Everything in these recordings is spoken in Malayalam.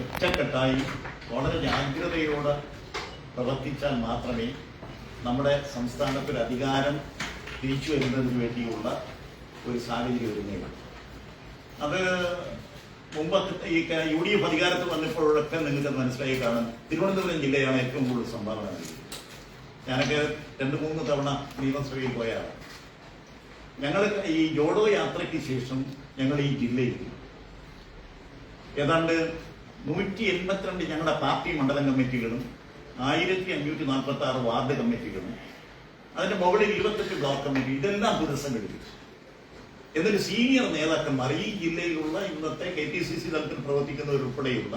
ഒറ്റക്കെട്ടായി വളരെ ജാഗ്രതയോടെ പ്രവർത്തിച്ചാൽ മാത്രമേ നമ്മുടെ സംസ്ഥാനത്തിൽ അധികാരം തിരിച്ചു വരുന്നതിന് വേണ്ടിയുള്ള ഒരു സാഹചര്യം ഒരുങ്ങുകയുള്ളൂ. അത് മുമ്പ് ഈ യു ഡി എഫ് അധികാരത്തിൽ വന്നപ്പോഴൊക്കെ നിങ്ങൾക്ക് മനസ്സിലായി കാണും. തിരുവനന്തപുരം ജില്ലയാണ് ഏറ്റവും കൂടുതൽ സംഭാവന നൽകിയത്. ഞാനൊക്കെ രണ്ട് മൂന്ന് തവണ നിയമസഭയിൽ പോയാണ് ഞങ്ങൾ ഈ ജോഡോ യാത്രയ്ക്ക് ശേഷം ഞങ്ങൾ ഈ ജില്ലയിൽ ഏതാണ്ട് നൂറ്റി എൺപത്തിരണ്ട് ഞങ്ങളുടെ പാർട്ടി മണ്ഡലം കമ്മിറ്റികളും ആയിരത്തി അഞ്ഞൂറ്റി നാൽപ്പത്തി ആറ് വാർഡ് കമ്മിറ്റികളും അതിന്റെ മുകളിൽ ഇരുപത്തെട്ട് ബ്ലോക്ക് കമ്മിറ്റി ഇതെല്ലാം പുനഃസംഘടിപ്പിച്ചു എന്നിട്ട് സീനിയർ നേതാക്കന്മാർ ഈ ജില്ലയിലുള്ള ഇന്നത്തെ കെ ടി സി സി തലത്തിൽ പ്രവർത്തിക്കുന്നവരുൾപ്പെടെയുള്ള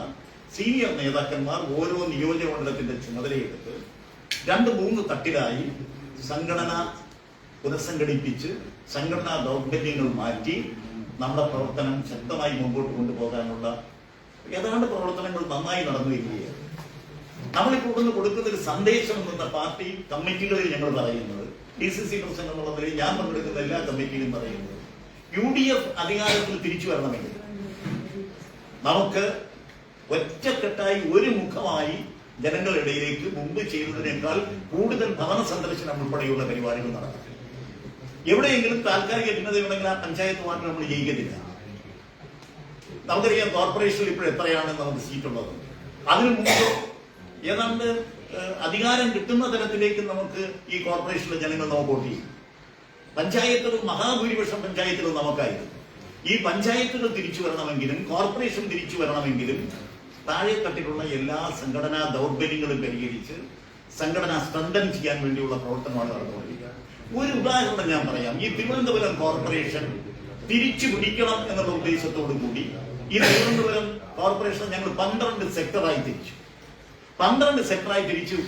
സീനിയർ നേതാക്കന്മാർ ഓരോ നിയോജകമണ്ഡലത്തിന്റെ ചുമതലയെടുത്ത് രണ്ട് മൂന്ന് തട്ടിലായി സംഘടന പുനഃസംഘടിപ്പിച്ച് സംഘടനാ ദൗർബല്യങ്ങൾ മാറ്റി നമ്മുടെ പ്രവർത്തനം ശക്തമായി മുമ്പോട്ട് കൊണ്ടുപോകാനുള്ള ഏതാണ്ട് പ്രവർത്തനങ്ങൾ നന്നായി നടന്നു വരികയാണ് നമ്മളിപ്പോൾ ഇവിടുന്ന് കൊടുക്കുന്ന ഒരു സന്ദേശം എന്ന പാർട്ടി കമ്മിറ്റികളിൽ ഞങ്ങൾ പറയുന്നത്. ഡി സി സി പ്രസിഡന്റ് നിലയിൽ ഞാൻ പങ്കെടുക്കുന്ന എല്ലാ കമ്മിറ്റിയിലും പറയുന്നത്. യു ഡി എഫ് അധികാരത്തിൽ തിരിച്ചു വരണമെങ്കിൽ നമുക്ക് ഒറ്റക്കെട്ടായി ഒരു മുഖമായി ജനങ്ങളുടെ ഇടയിലേക്ക് മുമ്പ് ചെയ്തതിനേക്കാൾ കൂടുതൽ ഭവന സന്ദർശനം ഉൾപ്പെടെയുള്ള പരിപാടികൾ നടക്കും. എവിടെയെങ്കിലും താൽക്കാലിക ഭിന്നതയുണ്ടെങ്കിൽ ആ പഞ്ചായത്ത് വാർഡ് നമ്മൾ ജയിക്കത്തില്ല. നമുക്കറിയാം കോർപ്പറേഷനിൽ ഇപ്പോൾ എത്രയാണ് നമുക്ക് സീറ്റുള്ളത്. അതിനു മുമ്പ് ഏതാണ്ട് അധികാരം കിട്ടുന്ന തരത്തിലേക്ക് നമുക്ക് ഈ കോർപ്പറേഷനിലെ ജനങ്ങൾ നമുക്ക് വോട്ട് ചെയ്യും. പഞ്ചായത്തുകൾ മഹാഭൂരിപക്ഷം പഞ്ചായത്തുകൾ നമുക്കായിരുന്നു. ഈ പഞ്ചായത്തുകൾ തിരിച്ചു വരണമെങ്കിലും കോർപ്പറേഷൻ തിരിച്ചു വരണമെങ്കിലും താഴെത്തട്ടിലുള്ള എല്ലാ സംഘടനാ ദൗർബല്യങ്ങളും പരിഹരിച്ച് സംഘടന സ്ട്രെങ്തൻ ചെയ്യാൻ വേണ്ടിയുള്ള പ്രവർത്തനമാണ് നടന്നുകൊണ്ടിരിക്കുക. ഒരു ഉദാഹരണം ഞാൻ പറയാം. ഈ തിരുവനന്തപുരം കോർപ്പറേഷൻ തിരിച്ചു പിടിക്കണം എന്നുള്ള ഉദ്ദേശത്തോടു കൂടി ഈ തിരുവനന്തപുരം കോർപ്പറേഷൻ ഞങ്ങൾ പന്ത്രണ്ട് സെക്ടറായി തിരിച്ചു. പന്ത്രണ്ട് സെക്ടറായി തിരിച്ചു.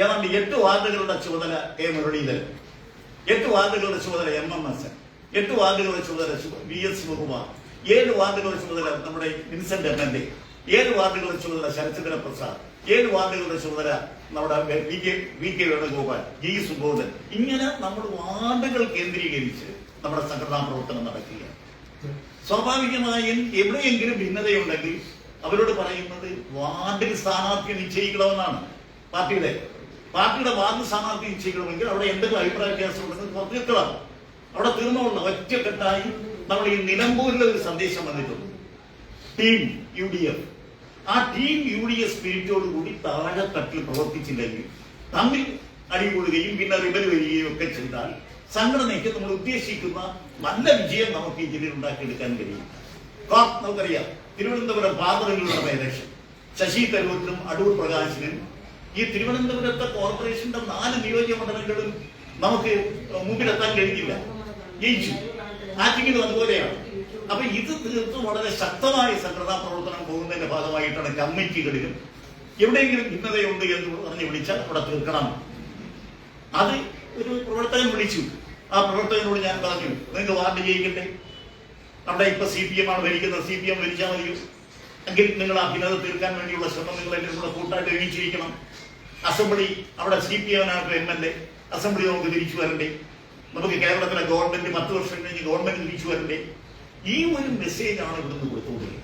ഏതാണ്ട് എട്ട് വാർഡുകളുടെ ചുമതല കെ മുരളീധരൻ. എട്ട് വാർഡുകളുടെ ചുമതല എം എം എസ് എട്ട് വാർഡുകളുടെ ചുമതല വി എസ് ശിവകുമാർ ഏഴ് വാർഡുകളുടെ ചുമതല നമ്മുടെ വിൻസെന്റ് എം എൽ എ ഏഴ് വാർഡുകളുടെ ചുമതല ശരചന്ദ്ര പ്രസാദ്. ഏഴ് വാർഡുകളുടെ ചുമതല നമ്മുടെ V K V K Venugopal G Subodhan. ഇങ്ങനെ നമ്മൾ വാർഡുകൾ കേന്ദ്രീകരിച്ച് നമ്മുടെ സംഘടനാ പ്രവർത്തനം നടക്കുകയാണ്. സ്വാഭാവികമായും എവിടെയെങ്കിലും ഭിന്നതയുണ്ടെങ്കിൽ അവരോട് പറയുന്നത് വാർഡിൽ സ്ഥാനാർത്ഥി നിശ്ചയിക്കണമെന്നാണ്. പാർട്ടിയുടെ പാർട്ടിയുടെ വാർഡ് സ്ഥാനാർത്ഥി നിശ്ചയിക്കണമെങ്കിൽ അവിടെ എന്തെങ്കിലും അഭിപ്രായ വ്യത്യാസം ഉണ്ടെങ്കിൽ തീർക്കണം അവിടെ തീർന്നുള്ള ഒറ്റക്കെട്ടായി നമ്മൾ ഈ നിലമ്പൂരിലെ ഒരു സന്ദേശം വന്നിട്ടുണ്ട്. ടീം യു ഡി എഫ് ആ ടീം യു ഡി എഫ് താഴെ തട്ടിൽ പ്രവർത്തിച്ചില്ലെങ്കിൽ തമ്മിൽ അടികൂടുകയും പിന്നെ റിബൽ വരികയും ഒക്കെ ചെയ്താൽ സംഘടനയ്ക്ക് നമ്മൾ ഉദ്ദേശിക്കുന്ന നല്ല വിജയം നമുക്ക് ഈ ജില്ലയിൽ ഉണ്ടാക്കിയെടുക്കാൻ കഴിയും. നമുക്കറിയാം തിരുവനന്തപുരം പാർലമെന്റിലുള്ള ഇലക്ഷൻ ശശി തരൂരിനും അടൂർ പ്രകാശിനും ഈ തിരുവനന്തപുരത്തെ കോർപ്പറേഷന്റെ നാല് നിയോജക മണ്ഡലങ്ങളും നമുക്ക് മുമ്പിലെത്താൻ കഴിഞ്ഞില്ല. ജയിച്ചു ആറ്റിങ്ങിലും അതുപോലെയാണ്. അപ്പൊ ഇത് തീർത്തും വളരെ ശക്തമായ സംഘടനാ പ്രവർത്തനം പോകുന്നതിന്റെ ഭാഗമായിട്ടാണ് കമ്മിറ്റികളിലും എവിടെയെങ്കിലും ഭിന്നതയുണ്ട് എന്ന് പറഞ്ഞ് വിളിച്ചാൽ അവിടെ തീർക്കണം. അത് ഒരു പ്രവർത്തനം വിളിച്ചു. ആ പ്രവർത്തകനോട് ഞാൻ പറഞ്ഞു നിങ്ങൾക്ക് വാർഡ് ജയിക്കട്ടെ. അവിടെ ഇപ്പൊ സി പി എം ആണ് ഭരിക്കുന്നത്. സി പി എം ഭരിച്ചാൽ മതിയോ? എങ്കിൽ നിങ്ങൾ ആ ഭിന്നത തീർക്കാൻ വേണ്ടിയുള്ള ശ്രമം നിങ്ങൾ എന്റെ കൂടെ കൂട്ടായിട്ട് ഒരുമിച്ചിരിക്കണം അസംബ്ലി അവിടെ സി പി എമ്മിനായിട്ട് എം എൽ എ അസംബ്ലി നമുക്ക് തിരിച്ചു വരണ്ടേ? നമുക്ക് കേരളത്തിലെ ഗവൺമെന്റ് പത്ത് വർഷം കഴിഞ്ഞ് ഗവൺമെന്റ് തിരിച്ചു വരണ്ടേ? ഈ ഒരു മെസ്സേജ് ആണ് ഇവിടുന്ന് കൊടുത്തുകൊണ്ടിരിക്കുന്നത്.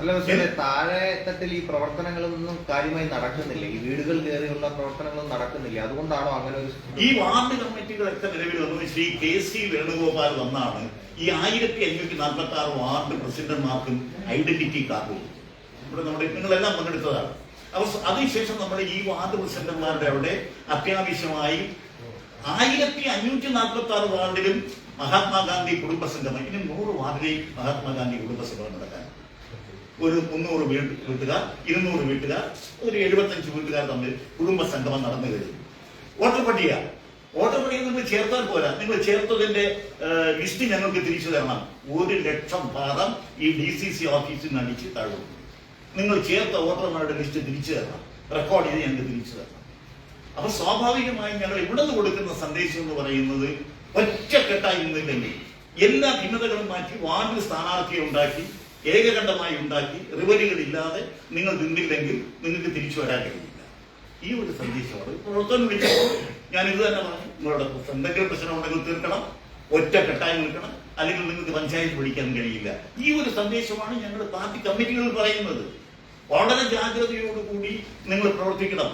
അല്ല പക്ഷേ താഴെ തട്ടിൽ ഈ പ്രവർത്തനങ്ങളൊന്നും കാര്യമായി നടക്കുന്നില്ല. ഈ വീടുകൾ കയറിയുള്ള പ്രവർത്തനങ്ങളൊന്നും നടക്കുന്നില്ല. അതുകൊണ്ടാണോ അങ്ങനെ ഒരു ഈ വാർഡ് കമ്മിറ്റികളൊക്കെ നിലവിൽ വന്നത് ശ്രീ കെ സി വേണുഗോപാൽ വന്നാണ്. ഈ ആയിരത്തി അഞ്ഞൂറ്റി നാൽപ്പത്തി ആറ് വാർഡ് പ്രസിഡന്റ്മാർക്കും ഐഡന്റിറ്റി കാർഡ്. കൊടുത്തു. ഇവിടെ നമ്മുടെ നിങ്ങളെല്ലാം പങ്കെടുത്തതാണ്. അപ്പൊ അതിനുശേഷം നമ്മൾ ഈ വാർഡ് പ്രസിഡന്റുമാരുടെ അവിടെ അത്യാവശ്യമായി ആയിരത്തി അഞ്ഞൂറ്റി നാൽപ്പത്തി ആറ് വാർഡിലും മഹാത്മാഗാന്ധി കുടുംബസംഗമം ഇനി നൂറ് വാർഡിലെയും മഹാത്മാഗാന്ധി കുടുംബസംഗമം നടക്കാൻ. ഒരു മുന്നൂറ് വീട്ട് വീട്ടുകാർ ഇരുന്നൂറ് വീട്ടുകാർ ഒരു എഴുപത്തഞ്ച് വീട്ടുകാർ തമ്മിൽ കുടുംബ സംഗമം നടന്നു കഴിഞ്ഞു. വോട്ടർ പട്ടിക വോട്ടർ പട്ടിക നിങ്ങൾ ചേർത്താൽ പോരാ. നിങ്ങൾ ചേർത്തതിന്റെ ലിസ്റ്റ് ഞങ്ങൾക്ക് തിരിച്ചു തരണം. ഒരു ലക്ഷം പാദം ഈ ഡി സി സി ഓഫീസിൽ നിന്ന് അടിച്ച് താഴും നിങ്ങൾ ചേർത്ത വോട്ടർമാരുടെ ലിസ്റ്റ് തിരിച്ചു തരണം. റെക്കോർഡ് ചെയ്ത് ഞങ്ങൾക്ക് തിരിച്ചു തരണം. അപ്പൊ സ്വാഭാവികമായും ഞങ്ങൾ ഇവിടെ നിന്ന് കൊടുക്കുന്ന സന്ദേശം എന്ന് പറയുന്നത് ഒറ്റക്കെട്ടായി നിന്നില്ലെങ്കിൽ എല്ലാ ഭിന്നതകളും മാറ്റി വാർഡിൽ സ്ഥാനാർത്ഥിയെ ഉണ്ടാക്കി ഏകകണ്ഠമായി ഉണ്ടാക്കി റിവലുകളില്ലാതെ നിങ്ങൾ നിന്നില്ലെങ്കിൽ നിങ്ങൾക്ക് തിരിച്ചു വരാൻ കഴിയില്ല. ഈ ഒരു സന്ദേശമാണ് പ്രവർത്തനം വിളിച്ചപ്പോൾ ഞാൻ ഇത് തന്നെ പറഞ്ഞു. നിങ്ങളുടെ എന്തെങ്കിലും പ്രശ്നം ഉണ്ടെങ്കിൽ തീർക്കണം. ഒറ്റക്കെട്ടായി നിൽക്കണം. അല്ലെങ്കിൽ നിങ്ങൾക്ക് പഞ്ചായത്ത് പിടിക്കാൻ കഴിയില്ല. ഈ ഒരു സന്ദേശമാണ് ഞങ്ങൾ പാർട്ടി കമ്മിറ്റികളിൽ പറയുന്നത്. വളരെ ജാഗ്രതയോടുകൂടി നിങ്ങൾ പ്രവർത്തിക്കണം.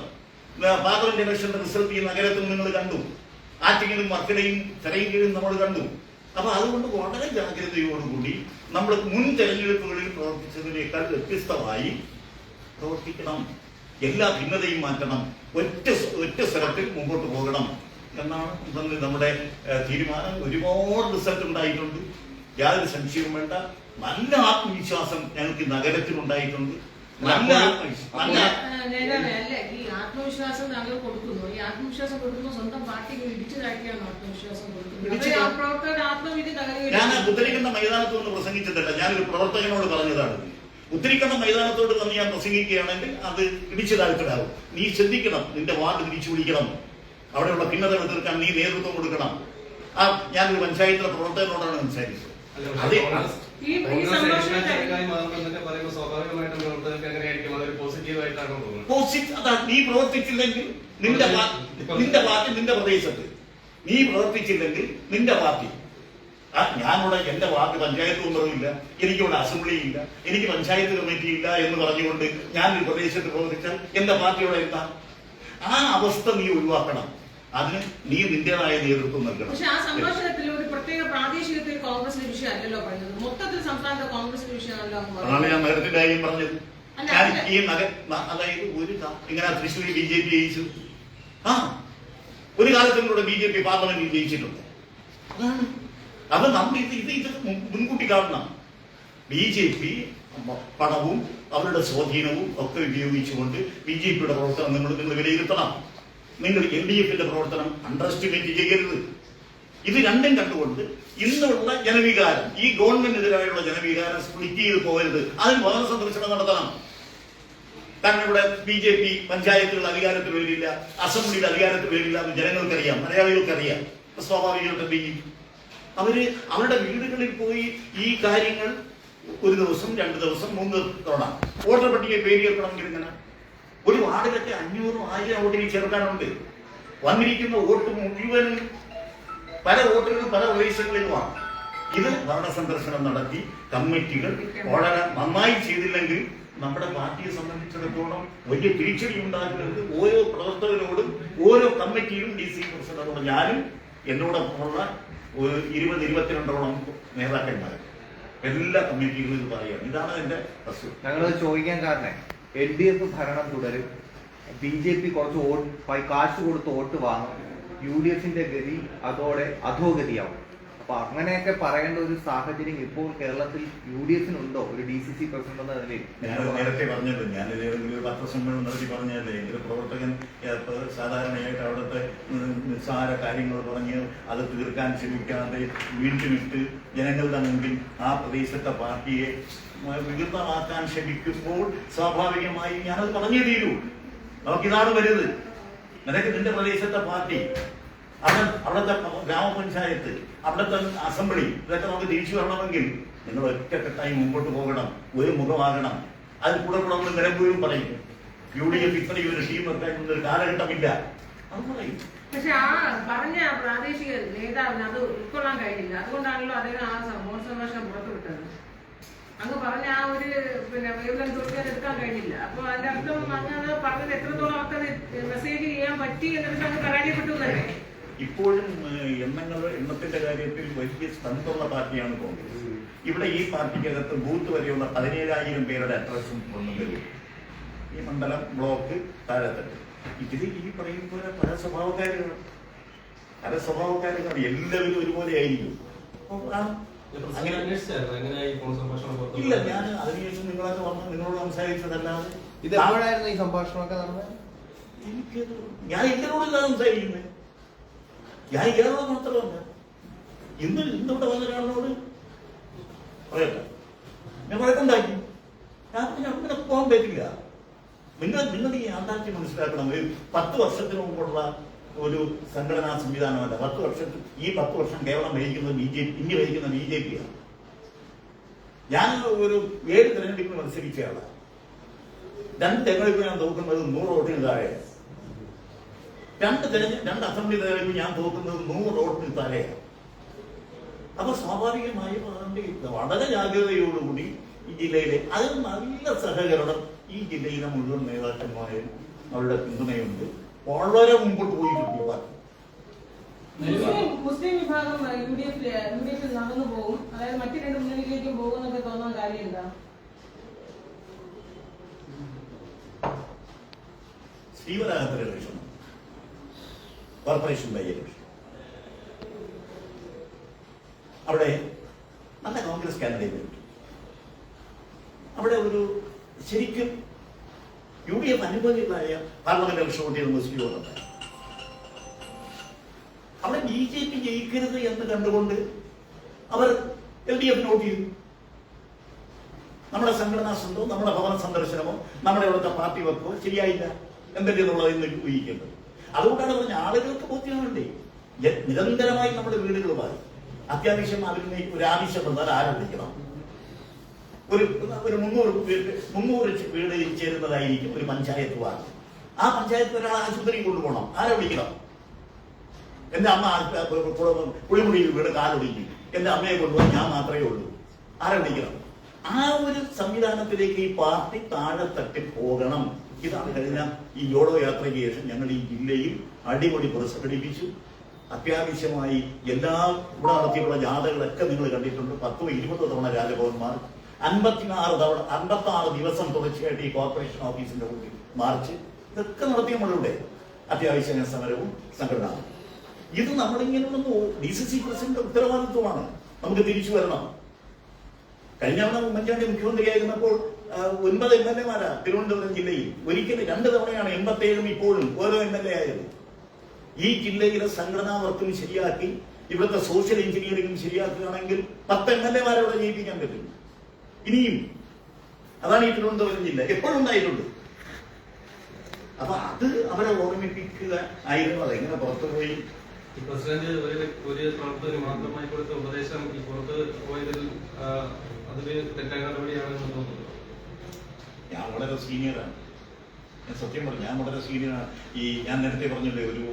പാർലമെന്റ് ഇലക്ഷന്റെ റിസൾട്ട് ഈ നഗരത്തിൽ നിങ്ങൾ കണ്ടു. ആറ്റിങ്ങലും മക്കളെയും ചെറിയ നമ്മൾ കണ്ടു. അപ്പൊ അതുകൊണ്ട് വളരെ ജാഗ്രതയോടുകൂടി നമ്മൾ മുൻ തെരഞ്ഞെടുപ്പുകളിൽ പ്രവർത്തിച്ചതിനേക്കാൾ വ്യത്യസ്തമായി പ്രവർത്തിക്കണം എല്ലാ ഭിന്നതയും മാറ്റണം ഒറ്റ ഒറ്റ സ്ഥലത്തിൽ മുമ്പോട്ട് പോകണം എന്നാണ് ഇന്ന് നമ്മുടെ തീരുമാനം. ഒരുപാട് റിസൾട്ട് ഉണ്ടായിട്ടുണ്ട്. യാതൊരു സംശയവും വേണ്ട. നല്ല ആത്മവിശ്വാസം ഞങ്ങൾക്ക് ഉണ്ടായിട്ടുണ്ട് നല്ല ആത്മവിശ്വാസം നല്ല അല്ല. ഈ ആത്മവിശ്വാസം താങ്കൾ കൊടുക്കുന്നു. ഈ ആത്മവിശ്വാസം കൊടുക്കുമ്പോൾ സ്വന്തം പാർട്ടിക്ക് ഇടിച്ചു താഴ്ത്തിയാണ് ആത്മവിശ്വാസം കൊടുക്കുന്നത്. പ്രവർത്തകരുടെ ആത്മവിധി ഞാൻ ഉദ്ധരിക്കുന്ന മൈതാനത്ത് നിന്ന് പ്രസംഗിച്ചിട്ടില്ല ഞാനൊരു പ്രവർത്തകനോട് പറഞ്ഞതാണ്. ഉത്തരിക്കുന്ന മൈതാനത്തോട് വന്ന് ഞാൻ പ്രസംഗിക്കുകയാണെങ്കിൽ അത് ഇടിച്ചു താഴ്ത്തിടാവും നീ ശ്രദ്ധിക്കണം നിന്റെ വാർഡ് തിരിച്ചു പിടിക്കണം. അവിടെയുള്ള ഭിന്നതകൾ തീർക്കാൻ നീ നേതൃത്വം കൊടുക്കണം. ആ ഞാനൊരു പഞ്ചായത്തിലെ പ്രവർത്തകനോടാണ് സംസാരിച്ചത്. അല്ല, അതെ ഈ സ്വാഭാവികമായിട്ടും പ്രവർത്തകർക്ക് എങ്ങനെയായിരിക്കും അതൊരു തോന്നുന്നത് പോസിറ്റ് അതാ നീ പ്രവർത്തിച്ചില്ലെങ്കിൽ നിന്റെ നിന്റെ പാർട്ടി നിന്റെ പ്രദേശത്ത്. നീ പ്രവർത്തിച്ചില്ലെങ്കിൽ നിന്റെ പാർട്ടി. ആ ഞാനിവിടെ എന്റെ വാർഡ് പഞ്ചായത്ത് മെമ്പറുമില്ല എനിക്കിവിടെ അസംബ്ലി ഇല്ല എനിക്ക് പഞ്ചായത്ത് കമ്മിറ്റി ഇല്ല എന്ന് പറഞ്ഞുകൊണ്ട് ഞാൻ ഒരു പ്രദേശത്ത് പ്രവർത്തിച്ചാൽ എന്റെ പാർട്ടിയോടെ എന്താ? ആ അവസ്ഥ നീ ഒഴിവാക്കണം. അതിന് നീ നിന്റേതായ നേതൃത്വം നൽകണം. പക്ഷെ ആ സംഭാഷണത്തിൽ ഒരു പ്രത്യേക പ്രാദേശികത്തിൽ കോൺഗ്രസിന്റെ വിഷയം അല്ലല്ലോ പറഞ്ഞത്. മൊത്തത്തിൽ സംസ്ഥാനത്തെ കോൺഗ്രസിന്റെ വിഷയമാണല്ലോ അതാണ് പറഞ്ഞത്. ഞാൻ നേരത്തെ കാര്യം പറഞ്ഞത്. ഞാൻ. ഈ നഗര അതായത് ഒരു ഇങ്ങനെ തൃശ്ശൂരിൽ ബി ജെ പി ജയിച്ചു. ആ. ഒരു കാലത്ത് നിങ്ങളുടെ ബി ജെ പി പാർലമെന്റിൽ ജയിച്ചിട്ടുണ്ട്. അത് അപ്പൊ നമ്മൾ ഇത് ഇത് ഇത് മുൻ- മുൻകൂട്ടി കാണണം. ബി ജെ പി പണവും അവരുടെ സ്വാധീനവും ഒക്കെ ഉപയോഗിച്ചുകൊണ്ട് ബി ജെ പിയുടെ പ്രവർത്തനം നിങ്ങൾ നിങ്ങൾ വിലയിരുത്തണം. നിങ്ങൾ എൽ ഡി എഫിന്റെ പ്രവർത്തനം അണ്ടർ എസ്റ്റിമേറ്റ് ചെയ്യരുത്. ഇത് രണ്ടും കണ്ടുകൊണ്ട് ഇന്നുള്ള ജനവികാരം ഈ ഗവൺമെന്റിനെതിരായുള്ള ജനവികാരം സ്പ്ലിറ്റ് ചെയ്ത് പോകരുത്. അതിന് മതസന്ദർശനം സന്ദർശനം നടത്തണം. ഇവിടെ ബി ജെ പി പഞ്ചായത്തുകൾ അധികാരത്തിൽ വരില്ല അസംബ്ലിയുടെ അധികാരത്തിൽ വരില്ല എന്ന് ജനങ്ങൾക്കറിയാം മലയാളികൾക്കറിയാം. സ്വാഭാവികമായിട്ട് എന്ത് ചെയ്യും? അവർ അവരുടെ വീടുകളിൽ പോയി ഈ കാര്യങ്ങൾ ഒരു ദിവസം രണ്ട് ദിവസം മൂന്ന് തവണ വോട്ടർ പട്ടിക പേര് ചേർക്കണമെങ്കിൽ ഇങ്ങനെ ഒരു വാർഡിലൊക്കെ അഞ്ഞൂറും ആയിരം വോട്ടിൽ ചേർക്കാനുണ്ട്. വന്നിരിക്കുന്ന വോട്ട് മുഴുവനും പല വോട്ടുകളും പല പ്രദേശങ്ങളിലുമാണ് ഇത് ഭരണ സന്ദർശനം നടത്തി കമ്മിറ്റികൾ വളരെ നന്നായി ചെയ്തില്ലെങ്കിൽ നമ്മുടെ പാർട്ടിയെ സംബന്ധിച്ചിടത്തോളം വലിയ തിരിച്ചടി ഉണ്ടാകുന്നത് ഓരോ പ്രവർത്തകരോടും ഓരോ കമ്മിറ്റിയിലും ഡി സി പ്രസിഡന്റോട് ഞാനും എന്നോടൊപ്പമുള്ള ഇരുപത് ഇരുപത്തിരണ്ടോളം നേതാക്കന്മാർ. എല്ലാ കമ്മിറ്റികളും ഇത് പറയാം ഇതാണ് എന്റെ വസ്തു. ഞങ്ങൾ ചോദിക്കാൻ കാരണം എൽ ഡി എഫ് ഭരണം തുടരും. ബി ജെ പി കുറച്ച് വോട്ട് കാശ് കൊടുത്ത് വോട്ട് വാങ്ങും. യു ഡി എഫിന്റെ ഗതി അതോടെ അധോഗതിയാവും. അപ്പൊ അങ്ങനെയൊക്കെ പറയേണ്ട ഒരു സാഹചര്യം ഇപ്പോൾ കേരളത്തിൽ യു ഡി എഫിനുണ്ടോ ഒരു ഡി സി സി പ്രസിഡന്റ് എന്ന നിലയിൽ ഞാൻ നേരത്തെ പറഞ്ഞത് ഞാൻ ഏതെങ്കിലും പത്രസമ്മേളനം നടത്തി പറഞ്ഞതല്ലേ? ഒരു പ്രവർത്തകൻ സാധാരണയായിട്ട് അവിടുത്തെ നിസ്സാര കാര്യങ്ങൾ പറഞ്ഞ് അത് തീർക്കാൻ ശ്രമിക്കാതെ വീണ്ടും ഇട്ട് ജനങ്ങളുടെ മുമ്പിൽ ആ പ്രദേശത്തെ പാർട്ടിയെ വികൃതമാക്കാൻ ശ്രമിക്കുമ്പോൾ സ്വാഭാവികമായി ഞാനത് പറഞ്ഞേ തീരൂ. നമുക്കിതാണ് വരുന്നത് നിനക്ക് നിന്റെ പ്രദേശത്തെ പാർട്ടി അവിടെ അവിടുത്തെ ഗ്രാമപഞ്ചായത്ത് അവിടുത്തെ അസംബ്ലി ഇതൊക്കെ നമുക്ക് തിരിച്ചു വരണമെങ്കിൽ നിങ്ങൾ ഒറ്റക്കെട്ടായി മുമ്പോട്ട് പോകണം ഒരു മുഖമാകണം. അത് കൂടെ കൂടെ നമ്മൾ നിലമ്പൂരും പറയും. യു ഡി എഫ് ഇത്രയും ഒരു ടീം ഒക്കെ ഒരു കാലഘട്ടമില്ല. അത് പറയും. പക്ഷെ ആ പറഞ്ഞ പ്രാദേശിക നേതാവിന് അത് ഉൾക്കൊള്ളാൻ കഴിഞ്ഞില്ല അതുകൊണ്ടാണല്ലോ അദ്ദേഹം ആ സംഭാഷണം പുറത്തുവിട്ടത് അങ്ങ് പറഞ്ഞ ആ ഒരു പിന്നെ വേവലം തൊഴിൽ എടുക്കാൻ കഴിഞ്ഞില്ല അപ്പൊ അതിന്റെ അർത്ഥം അങ്ങ് പറഞ്ഞത് എത്രത്തോളം അവർക്ക് മെസ്സേജ് ചെയ്യാൻ പറ്റി എന്നിട്ട് അങ്ങ് പരാജയപ്പെട്ടു എന്നല്ലേ? ഇപ്പോഴും എണ്ണങ്ങൾ എണ്ണത്തിന്റെ കാര്യത്തിൽ വലിയ സ്ഥലത്തുള്ള പാർട്ടിയാണ് കോൺഗ്രസ്. ഇവിടെ ഈ പാർട്ടിക്കകത്ത് ബൂത്ത് വരെയുള്ള പതിനേഴായിരം പേരുടെ അഡ്രസ്സും കൊണ്ടുവരും ഈ മണ്ഡലം ബ്ലോക്ക് താഴെത്തട്ട്. ഇതിൽ ഈ പറയും പോലെ പല സ്വഭാവക്കാരുകളാണ് പല സ്വഭാവക്കാരുകളാണ് എല്ലാവരും ഒരുപോലെ ആയിരിക്കും. അങ്ങനെ ഇല്ല ഞാൻ അതിനുശേഷം നിങ്ങളൊക്കെ വന്ന് നിങ്ങളോട് സംസാരിച്ചതല്ലാതെ ഇത് എപ്പോഴായിരുന്നു ഈ സംഭാഷണമൊക്കെ നടന്നത്? എനിക്ക് ഞാൻ എന്നോടല്ല സംസാരിക്കുന്നത് ഞാൻ ഇയാളോട് മാത്രമല്ല. ഇന്ന് ഇന്നിവിടെ വന്ന ഒരാളിനോട് പറയട്ടെ. ഞാൻ വഴക്കുണ്ടാക്കി ഞാൻ പറഞ്ഞു, അങ്ങനെ പോകാൻ പറ്റില്ല. നിങ്ങൾ നിങ്ങൾ ഈ യാഥാർത്ഥ്യം മനസ്സിലാക്കണം. ഒരു പത്ത് വർഷത്തിന് മുമ്പുള്ള ഒരു സംഘടനാ സംവിധാനമല്ല പത്ത് വർഷം ഈ പത്ത് വർഷം കേവലം ഭരിക്കുന്നത് ബി ജെ പി ഇന്ത്യ ഭരിക്കുന്ന ബി ജെ പിയാണ് ഞാൻ ഒരു ഏഴ് തെരഞ്ഞെടുപ്പിന് മത്സരിച്ചയാളാണ് രണ്ട് തെരഞ്ഞെടുപ്പ് ഞാൻ തോക്കുന്നത് നൂറ് വോട്ടിന് താഴെ രണ്ട് തെരഞ്ഞെ രണ്ട് അസംബ്ലി തെരഞ്ഞെടുപ്പ് ഞാൻ തോക്കുന്നത് നൂറ് വോട്ടിന് തലയാണ്. അപ്പൊ സ്വാഭാവികമായും അതിന്റെ വളരെ ജാഗ്രതയോടുകൂടി ഈ ജില്ലയിലെ അത് നല്ല സഹകരണം ഈ ജില്ലയിലെ മുഴുവൻ നേതാക്കന്മാരും അവരുടെ പിന്തുണയുണ്ട്. വളരെ മുമ്പോട്ട് പോയിട്ടുണ്ട് പാർട്ടി. മുസ്ലിം വിഭാഗം U D F U D എഫിൽ നടന്നു പോകും. അതായത് മറ്റു രണ്ട് മുന്നണിയിലേക്കും പോകും എന്നൊക്കെ തോന്നാൻ കാര്യം എന്താ? ശ്രീവരാഹത്തിന്റെ ഇലക്ഷൻ കോർപ്പറേഷൻ ബൈ അവിടെ നല്ല കോൺഗ്രസ് കാൻഡിഡേറ്റ് അവിടെ ഒരു ശരിക്കും യു ഡി എഫ് അനുഭവികളായ പാർലമെന്റ് ഇലക്ഷൻ വോട്ടിയത് മുസ്ലിം അവിടെ ബി ജെ പി ജയിക്കരുത് എന്ന് കണ്ടുകൊണ്ട് അവർ എൽ ഡി എഫ് നോട്ട് ചെയ്തു നമ്മുടെ സംഘടനാ സ്വന്തമോ നമ്മുടെ ഭവന സന്ദർശനമോ നമ്മുടെ ഇവിടുത്തെ പാർട്ടി വർക്കോ ശരിയായില്ല എന്നുള്ളത് ഇന്ന് ഊഹിക്കേണ്ടത് അതുകൊണ്ടാണ് പറഞ്ഞ ആളുകൾക്ക് ബോധ്യമാവണ്ടേ ജ- നിരന്തരമായി നമ്മുടെ വീടുകൾ മാറി അത്യാവശ്യം അതിന് ഒരു ആവശ്യം വന്നാൽ ആരംഭിക്കണം. ഒരു ഒരു മുന്നൂറ് മുന്നൂറ് വീട് ചേരുന്നതായിരിക്കും ഒരു പഞ്ചായത്ത് വാർഡ്. ആ പഞ്ചായത്ത് ഒരാൾ ആശുപത്രി കൊണ്ടുപോകണം. ആരെ വിളിക്കണം? എന്റെ അമ്മ കുളിമുടിയിൽ വീട് കാലൊടിഞ്ഞു. എന്റെ അമ്മയെ കൊണ്ടുപോകാൻ ഞാൻ മാത്രമേ ഉള്ളൂ. ആരെ വിളിക്കണം? ആ ഒരു സംവിധാനത്തിലേക്ക് ഈ പാർട്ടി താഴെത്തട്ടിൽ പോകണം. ഇതാണ് കഴിഞ്ഞ ഈ യോളോ യാത്രയ്ക്ക് ശേഷം ഞങ്ങൾ ഈ ജില്ലയിൽ അടിപൊളി പ്രസംഘടിപ്പിച്ചു അത്യാവശ്യമായി എല്ലാ ഇവിടെ നടത്തിയുള്ള ജാഥകളൊക്കെ നിങ്ങൾ കണ്ടിട്ടുണ്ട്. പത്തോ ഇരുപതോ തവണ രാജഭവന്മാർ അൻപത്തിനാറ് തവണ അൻപത്തി ആറ് ദിവസം തുടർച്ചയായിട്ട് ഈ കോർപ്പറേഷൻ ഓഫീസിന്റെ മുമ്പിൽ മാർച്ച് ഇതൊക്കെ നടത്തി നമ്മളിവിടെ അത്യാവശ്യ സമരവും സംഘടന ഇത് നമ്മളിങ്ങനെയൊന്നും ഡി സി സി പ്രസിഡന്റ് ഉത്തരവാദിത്വമാണ്. നമുക്ക് തിരിച്ചു വരണം. കഴിഞ്ഞ തവണ ഉമ്മൻചാണ്ടി മുഖ്യമന്ത്രിയായിരുന്നപ്പോൾ ഒൻപത് എം എൽ എമാരാ തിരുവനന്തപുരം ജില്ലയിൽ. ഒരിക്കലും രണ്ട് തവണയാണ് എൺപത്തേഴും ഇപ്പോഴും ഓരോ എം എൽ എ ആയത്. ഈ ജില്ലയിലെ സംഘടനാ വർക്കും ശരിയാക്കി ഇവിടുത്തെ സോഷ്യൽ എഞ്ചിനീയറിംഗും ശരിയാക്കുകയാണെങ്കിൽ പത്ത് എം എൽ എമാരെ ഇവിടെ ജയിപ്പിക്കാൻ പറ്റും. ഇനിയും അതാണ് ഈ തിരുവനന്തപുരം ജില്ല. എപ്പോഴും ഉണ്ടായിട്ടുണ്ട്. അപ്പൊ അത് അവരെ ഓർമ്മിപ്പിക്കുക ആയിരുന്നു. അതെങ്ങനെ പുറത്തുപോയി? ഈ പ്രസിഡന്റ് ഒരു ഒരു മാത്രമായി കൊടുത്ത ഉപദേശം ഈ പുറത്ത് പോയതിൽ അതൊരു തെറ്റായ നടപടിയാണെന്ന് തോന്നുന്നു. ഞാൻ വളരെ സീനിയറാണ്. ഞാൻ സത്യം പറഞ്ഞു ഞാൻ വളരെ സീനിയറാണ്. ഈ ഞാൻ നേരത്തെ പറഞ്ഞില്ലേ ഒരു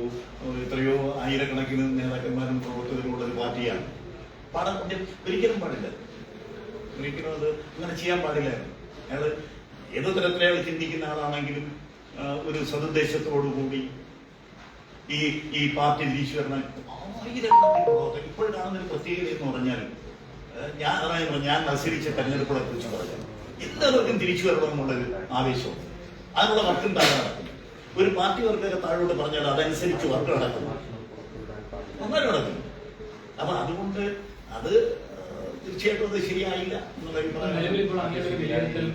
എത്രയോ ആയിരക്കണക്കിന് നേതാക്കന്മാരും പ്രവർത്തകരും ഉള്ള ഒരു പാർട്ടിയാണ്. പാടാൻ ഒരിക്കലും പാടില്ല. ഒരിക്കലും അത് അങ്ങനെ ചെയ്യാൻ പാടില്ലായിരുന്നു അയാൾ ഏത് തരത്തിലെ അയാൾ ചിന്തിക്കുന്ന ആളാണെങ്കിലും ഒരു സതുദ്ദേശത്തോടു കൂടി ഈ ഈ പാർട്ടി തിരിച്ചു വരണം ആയിരക്കണക്കിന് കാണുന്ന ഒരു പ്രത്യേകത എന്ന് പറഞ്ഞാൽ ഞാൻ ഞാൻ മത്സരിച്ച തെരഞ്ഞെടുപ്പുകളെ കുറിച്ച് പറഞ്ഞു എല്ലാവർക്കും തിരിച്ചു വരണമെന്നുള്ളൊരു ആവേശം. അതിനുള്ള വർക്കും താഴെ നടക്കും. ഒരു പാർട്ടി വർക്കൊക്കെ താഴോട്ട് പറഞ്ഞാൽ അതനുസരിച്ച് വർക്ക് നടക്കും. നന്നായി നടക്കും. അപ്പൊ അതുകൊണ്ട് അത് തീർച്ചയായിട്ടും അത് ശരിയായില്ല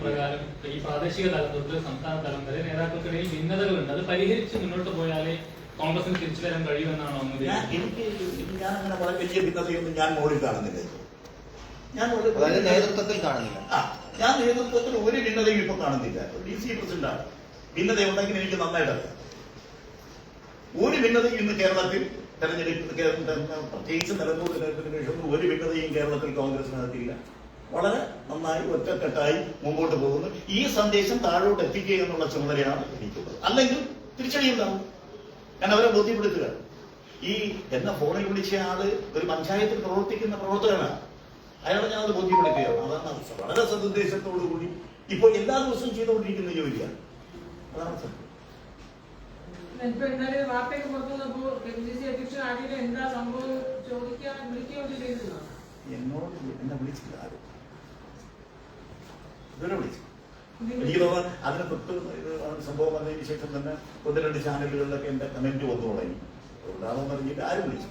പ്രകാരം ഈ പ്രാദേശിക തലം തൊട്ട് സംസ്ഥാന തലം വരെ നേതാക്കൾക്കിടയിൽ ഭിന്നതകളുണ്ട്. അത് പരിഹരിച്ച് മുന്നോട്ട് പോയാലേ കോൺഗ്രസിന് തിരിച്ചു തരാൻ കഴിയുമെന്നാണോ എനിക്ക് ഞാൻ അങ്ങനെ വളരെ വലിയ ഭിന്നതയൊന്നും ഞാൻ മോളിൽ കാണുന്നില്ല. ഞാൻ ഒരു- അതായത് നേതൃത്വത്തിൽ കാണുന്നില്ല. ഞാൻ നേതൃത്വത്തിൽ ഒരു ഭിന്നതയും ഇപ്പൊ കാണുന്നില്ല. ഡി സി പ്രസിഡന്റാണ്. ഭിന്നത ഉണ്ടെങ്കിൽ എനിക്ക് നന്നായിട്ട് ഒരു ഭിന്നതയും ഇന്ന് കേരളത്തിൽ തെരഞ്ഞെടുപ്പ് പ്രത്യേകിച്ച് നിലമ്പൂർ തെരഞ്ഞെടുപ്പിന് ശേഷം ഒരു ഭിന്നതയും കേരളത്തിൽ കോൺഗ്രസിനകത്തില്ല. വളരെ നന്നായി ഒറ്റക്കെട്ടായി മുമ്പോട്ട് പോകുന്നു. ഈ സന്ദേശം താഴോട്ട് എത്തിക്കുക എന്നുള്ള ചുമതലയാണ് എനിക്കുള്ളത്. അല്ലെങ്കിൽ തിരിച്ചടിയുണ്ടാവും ഞാൻ അവരെ ബോധ്യപ്പെടുത്തുക. ഈ എന്നെ ഫോണിൽ വിളിച്ച ആൾ ഒരു പഞ്ചായത്തിൽ പ്രവർത്തിക്കുന്ന പ്രവർത്തകനാണ്. അയാളെ ഞാനത് ബോധ്യപ്പെടുത്തുകയാണ്. അതാണ് അവസ്ഥ. വളരെ സതുദ്ദേശത്തോടു കൂടി ഇപ്പോൾ എല്ലാ ദിവസവും ചെയ്തുകൊണ്ടിരിക്കുന്ന ജോലിയാണ് അതാണ് സത്യം ഇപ്പൊ ഇന്നലെ വാർത്തയൊക്കെ പുറത്തു വന്നപ്പോ കെ പി സി സി അധ്യക്ഷൻ ആദ്യം എന്താ സംഭവം ചോദിക്കാൻ വിളിക്കുകയൊക്കെ ചെയ്തിരുന്നോ? എന്നോട് എന്നെ വിളിച്ചില്ല ആരും. ഇതുവരെ വിളിച്ചു. ഇതിന് എനിക്ക് തോന്നുന്നു അതിന് തൊട്ട് സംഭവം വന്നതിന് ശേഷം തന്നെ ഒന്ന് രണ്ട് ചാനലുകളിലൊക്കെ എന്റെ കമന്റ് വന്നു തുടങ്ങി. എന്താണെന്ന് പറഞ്ഞിട്ട് ആരും വിളിച്ചു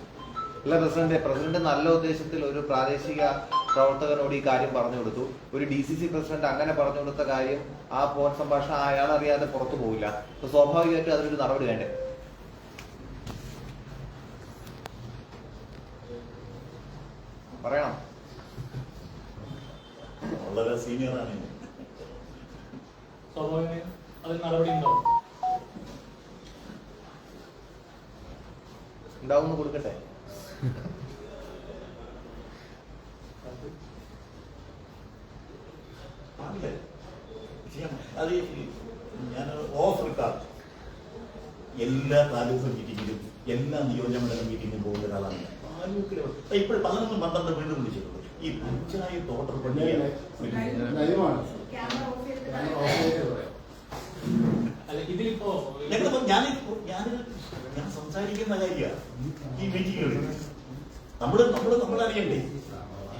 അല്ല പ്രസിഡന്റ്. പ്രസിഡന്റ് നല്ല ഉദ്ദേശത്തിൽ ഒരു പ്രാദേശിക പ്രവർത്തകനോട് ഈ കാര്യം പറഞ്ഞു കൊടുത്തു. ഒരു ഡി സി സി പ്രസിഡന്റ് അങ്ങനെ പറഞ്ഞു കൊടുത്ത കാര്യം ആ ഫോൺ സംഭാഷണം അയാൾ അറിയാതെ പുറത്തു പോകില്ല അപ്പൊ സ്വാഭാവികമായിട്ടും അതിനൊരു നടപടി വേണ്ടേ? പറയണം. വളരെ സീനിയറാണ് ഞാൻ. സ്വാഭാവികമായും അതിൽ നടപടി ഉണ്ടാവും. ഉണ്ടാവുന്ന കൊടുക്കട്ടെ പാടില്ല. ചെയ്യാം. അത് ഞാൻ ഓഫ് റെക്കോർഡ് എല്ലാ താലൂക്ക് മീറ്റിങ്ങിലും എല്ലാ നിയോജകമണ്ഡല മീറ്റിങ്ങിലും പോകുന്ന ഒരാളാണ് താലൂക്കിലെ ഇപ്പോൾ പതിനൊന്നും പന്ത്രണ്ട് വീണ്ടും വിളിച്ചിട്ടുണ്ട്. ഈ പഞ്ചായത്ത്. അല്ല ഇതിലിപ്പോ ഞങ്ങളിപ്പോ ഞാൻ ഞാൻ ഞാൻ സംസാരിക്കുന്ന കാര്യമാണ് ഈ മീറ്റിങ്ങുകളിൽ നമ്മൾ നമ്മൾ നമ്മളറിയണ്ടേ?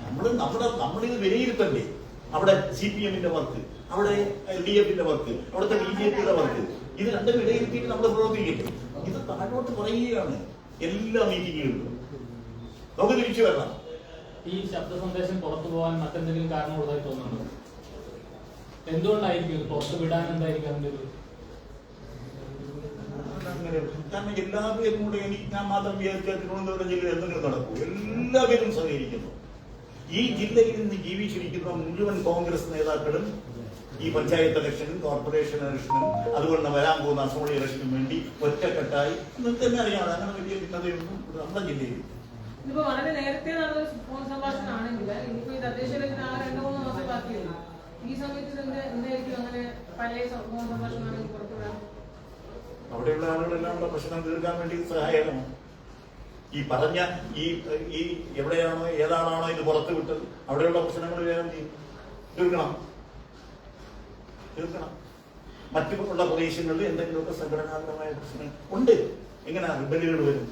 നമ്മൾ നമ്മുടെ നമ്മളിത് വിലയിരുത്തണ്ടേ? അവിടെ സി പി എമ്മിന്റെ വർക്ക് അവിടെ എൽ ഡി എഫിന്റെ വർക്ക് അവിടുത്തെ ബി ജെ പിയുടെ വർക്ക് ഇത് രണ്ടും വിലയിരുത്തിയിട്ട് നമ്മൾ പ്രവർത്തിക്കും. ഇത് താഴോട്ട് പറയുകയാണ് എല്ലാ മീറ്റിങ്ങുകളിലും നമുക്ക് തിരിച്ചു വരണം. ഈ ശബ്ദ സന്ദേശം പുറത്തു പോകാൻ മറ്റെന്തെങ്കിലും കാരണമുള്ളതായി തോന്നുന്നുണ്ടോ? എന്തുകൊണ്ടായിരിക്കും പുറത്ത് വിടാൻ എന്തായിരിക്കും അതിന്റെ ഒരു കാരണം എല്ലാവരും കൂടെ എനിക്ക് ഞാൻ മാത്രം വിചാരിച്ചാൽ തിരുവനന്തപുരം ജില്ലയിൽ എന്തെങ്കിലും നടക്കൂ. എല്ലാവരും സഹകരിക്കുന്നു. ഈ ജില്ലയിൽ നിന്ന് ജീവിച്ചിരിക്കുന്ന മുഴുവൻ കോൺഗ്രസ് നേതാക്കളും ഈ പഞ്ചായത്ത് ഇലക്ഷനും കോർപ്പറേഷൻ ഇലക്ഷനും അതുകൊണ്ട് വരാൻ പോകുന്ന അസംബ്ലി ഇലക്ഷനും വേണ്ടി ഒറ്റക്കെട്ടായി നിങ്ങൾക്ക് തന്നെ അറിയാം. അങ്ങനെ വലിയ ഭിന്നതയൊന്നും നമ്മുടെ ജില്ലയിൽ ഇതിപ്പോ വളരെ നേരത്തെ നടന്ന ഫോൺ സംഭാഷണമാണെങ്കിൽ ഇനിയിപ്പോ ഈ തദ്ദേശ ഇലക്ഷൻ ആ രണ്ടു മൂന്ന് മാസം ബാക്കിയുള്ളൂ ഈ സമയത്ത് ഇതിന്റെ എന്തായിരിക്കും? അങ്ങനെ പഴയ ഫോൺ സംഭാഷണമാണെങ്കിൽ പുറത്തുവിടാൻ? അവിടെയുള്ള ആളുകളെല്ലാം കൂടെ പ്രശ്നം തീർക്കാൻ വേണ്ടി സഹായകമാണ് ഈ പറഞ്ഞ ഈ ഈ എവിടെയാണോ ഏതാണാണോ ഇത് പുറത്തു വിട്ടത് അവിടെയുള്ള പ്രശ്നങ്ങൾ വേഗം തീർക്കണം. തീർക്കണം. മറ്റു ഉള്ള പ്രദേശങ്ങളിൽ എന്തെങ്കിലുമൊക്കെ സംഘടനാപരമായ പ്രശ്നങ്ങൾ ഉണ്ട്. എങ്ങനെ റിബലുകൾ വരും?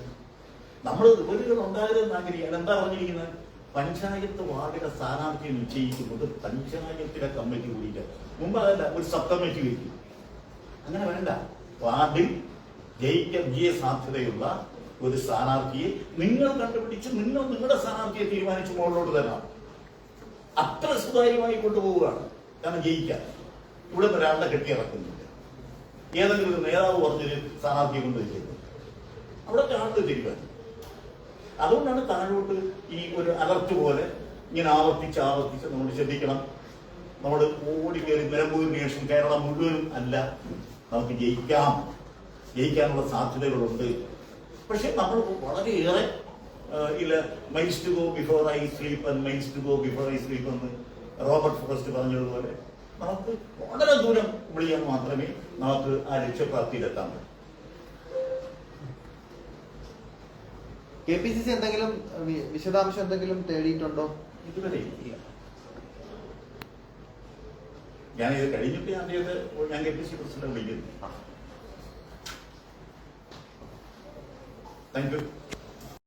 നമ്മൾ റിബലുകൾ ഉണ്ടാകരുതെന്ന് ആഗ്രഹിക്കുകയാണ് എന്താ പറഞ്ഞിരിക്കുന്നത്? പഞ്ചായത്ത് വാർഡിലെ സ്ഥാനാർത്ഥിയെ നിശ്ചയിക്കുന്നത് പഞ്ചായത്തിലെ കമ്മിറ്റി കൂടിയിട്ട്. മുമ്പ് അതല്ല ഒരു സബ് കമ്മിറ്റി വയ്ക്കും അങ്ങനെ വേണ്ട വാർഡിൽ ജയിക്കാൻ വിജയ സാധ്യതയുള്ള ഒരു സ്ഥാനാർത്ഥിയെ നിങ്ങൾ കണ്ടുപിടിച്ച് നിങ്ങൾ നിങ്ങളുടെ സ്ഥാനാർത്ഥിയെ തീരുമാനിച്ച് മുകളിലോട്ട് തരണം. അത്ര സുതാര്യമായി കൊണ്ടുപോവുകയാണ്. കാരണം ജയിക്കാൻ ഇവിടെ ഒരാളുടെ ഒരാളുടെ കെട്ടിയിറക്കുന്നില്ല ഏതെങ്കിലും ഒരു നേതാവ് പറഞ്ഞൊരു സ്ഥാനാർത്ഥിയെ കൊണ്ട് വെച്ചത് അവിടെ ആളുകൾ തീരുമാനം. അതുകൊണ്ടാണ് താഴോട്ട് ഈ ഒരു അലർട്ട് പോലെ ഇങ്ങനെ ആവർത്തിച്ച് ആവർത്തിച്ച് നമ്മൾ ശ്രദ്ധിക്കണം. നമ്മൾ ഓടി കയറി നിലമ്പൂരിന് ശേഷം കേരളം മുഴുവനും അല്ല നമുക്ക് ജയിക്കാം. ജയിക്കാനുള്ള സാധ്യതകളുണ്ട്. പക്ഷെ നമ്മൾ വളരെയേറെ ഇല്ല miles to go before I sleep and miles to go before I sleep എന്ന് റോബർട്ട് ഫോറസ്റ്റ് പറഞ്ഞതുപോലെ നമുക്ക് വളരെ ദൂരം വിളിയാൻ മാത്രമേ നമുക്ക് ആ ലക്ഷ്യപ്രാപ്തിയിലെത്താൻ പറ്റൂ. കെ പി സി സി എന്തെങ്കിലും വിശദാംശം എന്തെങ്കിലും തേടിയിട്ടുണ്ടോ? ഇതുവരെ ഇല്ല. ഞാനിത് കഴിഞ്ഞിട്ട് ഞാൻ ഞാൻ കെ പി സി പ്രസിഡന്റ് വിളിക്കുന്നു. Thank you